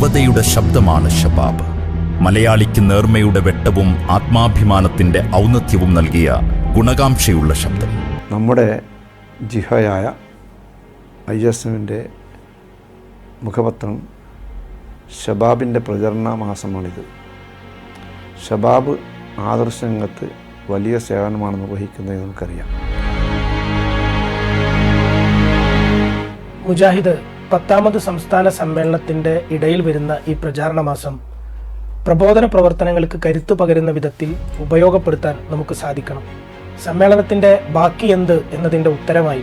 യുവതയുടെ ശബ്ദമാണ് ഷബാബ് മലയാളിക്ക് നേർമയുടെ വെട്ടവും ആത്മാഭിമാനത്തിന്റെ ഔന്നത്യവും നൽകിയ ഗുണകാംക്ഷയുള്ള ശബ്ദം. നമ്മുടെ ജിഹയായ ഐ എസ് എമ്മിന്റെ മുഖപത്രം ഷബാബിന്റെ പ്രചരണ മാസമാണിത്. ഷബാബ് ആദർശരംഗത്ത് വലിയ സേവനമാണ് നിർവഹിക്കുന്നത് നമുക്കറിയാം. മുജാഹിദ് പത്താമത് സംസ്ഥാന സമ്മേളനത്തിന്റെ ഇടയിൽ വരുന്ന ഈ പ്രചാരണ മാസം പ്രബോധന പ്രവർത്തനങ്ങൾക്ക് കരുത്തു പകരുന്ന വിധത്തിൽ ഉപയോഗപ്പെടുത്താൻ നമുക്ക് സാധിക്കണം. സമ്മേളനത്തിന്റെ ബാക്കി എന്ത് എന്നതിന്റെ ഉത്തരമായി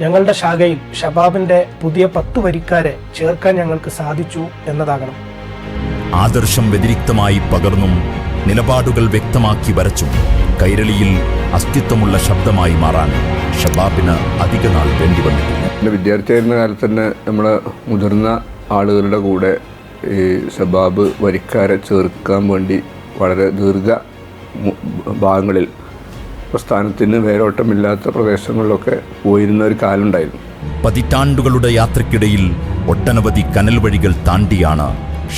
ഞങ്ങളുടെ ശാഖയിൽ ഷബാബിന്റെ പുതിയ പത്തു വരിക്കാരെ ചേർക്കാൻ ഞങ്ങൾക്ക് സാധിച്ചു എന്നതാകണം. ആദർശം വ്യതിരിക്തമായി പകർന്നും നിലപാടുകൾ വ്യക്തമാക്കി വരച്ചും കൈരളിയിൽ അസ്തിത്വമുള്ള ശബ്ദമായി മാറാൻ ഷബാബിന് അധിക നാൾ വേണ്ടി വന്നിട്ടില്ല എന്റെ വിദ്യാർത്ഥിയായിരുന്ന കാലത്ത് തന്നെ നമ്മളെ മുതിർന്ന ആളുകളുടെ കൂടെ ഈ ഷബാബ് വരിക്കാരെ ചേർക്കാൻ വേണ്ടി വളരെ ദീർഘ ഭാഗങ്ങളിൽ പ്രസ്ഥാനത്തിന് വേരോട്ടമില്ലാത്ത പ്രദേശങ്ങളിലൊക്കെ പോയിരുന്ന ഒരു കാലമുണ്ടായിരുന്നു പതിറ്റാണ്ടുകളുടെ യാത്രക്കിടയിൽ ഒട്ടനവധി കനൽ വഴികൾ താണ്ടിയാണ്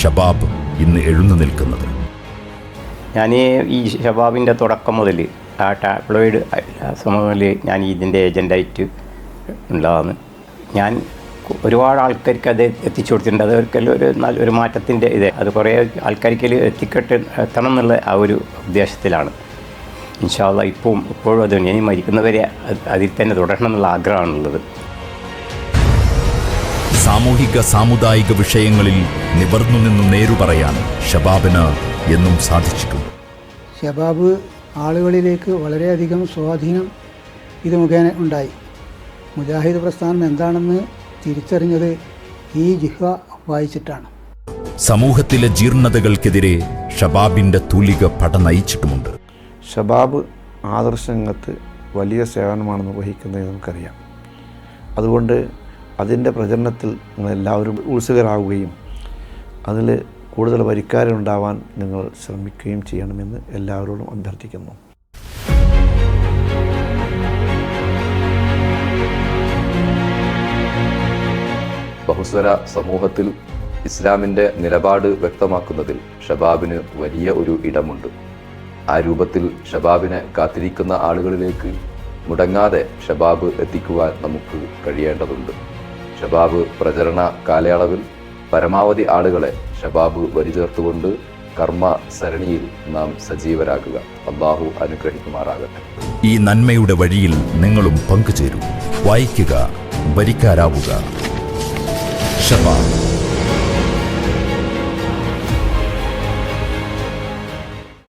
ഷബാബ് ഇന്ന് എഴുന്നു നിൽക്കുന്നത്. ഞാൻ ഈ ഷബാബിന്റെ തുടക്കം മുതൽ ആ ടാബ്ലോയിഡ് സമൂഹത്തിൽ ഞാൻ ഇതിന്റെ ഏജന്റായിട്ട് ഉള്ളതാണ്. ഞാൻ ഒരുപാട് ആൾക്കാർക്ക് അത് എത്തിച്ചു കൊടുത്തിട്ടുണ്ട്. അത് ഒരിക്കലും ഒരു നല്ല ഒരു മാറ്റത്തിന്റെ ഇത്. അത് കുറേ ആൾക്കാർക്ക് എത്തിക്കെട്ട് എത്തണം എന്നുള്ള ആ ഒരു ഉദ്ദേശത്തിലാണ്. ഇൻഷാല്ല ഇപ്പോഴും ഇപ്പോഴും അത് ഇനി മരിക്കുന്നവരെ അത് അതിൽ തന്നെ തുടരണം എന്നുള്ള ആഗ്രഹമാണുള്ളത്. സാമൂഹിക സാമുദായിക വിഷയങ്ങളിൽ നിവർന്നു നിന്ന് നേരു പറയാൻ ഷബാബിന് എന്നും സാധിച്ചിട്ടുണ്ട്. ഷബാബ് ആളുകളിലേക്ക് വളരെയധികം സ്വാധീനം ഇത് മുഖേന ഉണ്ടായി. മുജാഹിദ് പ്രസ്ഥാനം എന്താണെന്ന് തിരിച്ചറിഞ്ഞത് ഈ ജിഹ വായിച്ചിട്ടാണ്. സമൂഹത്തിലെ ജീർണതകൾക്കെതിരെ ഷബാബിന്റെ തുലിക പട നയിച്ചിട്ടുമുണ്ട്. ഷബാബ് ആദർശരംഗത്ത് വലിയ സേവനമാണ് നിർവഹിക്കുന്നത് നമുക്കറിയാം. അതുകൊണ്ട് അതിന്റെ പ്രചരണത്തിൽ നിങ്ങളെല്ലാവരും ഉത്സുകരാകുകയും അതിൽ കൂടുതൽ വരിക്കാരുണ്ടാവാൻ നിങ്ങൾ ശ്രമിക്കുകയും ചെയ്യണമെന്ന് എല്ലാവരോടും അഭ്യർത്ഥിക്കുന്നു. ബഹുസ്വര സമൂഹത്തിൽ ഇസ്ലാമിന്റെ നിലപാട് വ്യക്തമാക്കുന്നതിൽ ഷബാബിന് വലിയ ഒരു ഇടമുണ്ട്. ആ രൂപത്തിൽ ഷബാബിനെ കാത്തിരിക്കുന്ന ആളുകളിലേക്ക് മുടങ്ങാതെ ഷബാബ് എത്തിക്കുവാൻ നമുക്ക് കഴിയേണ്ടതുണ്ട്. ഷബാബ് പ്രചരണ കാലയളവിൽ പരമാവധി ആളുകളെ ഷബാബ് വരിചേർത്തുകൊണ്ട് കർമ്മ സരണിയിൽ നാം സജീവരാകുക. അള്ളാഹു അനുഗ്രഹിക്കുമാറാകട്ടെ. ഈ നന്മയുടെ വഴിയിൽ നിങ്ങളും പങ്കുചേരൂ. വായിക്കുക വരിക്കാരാവുക. ഷബാബ്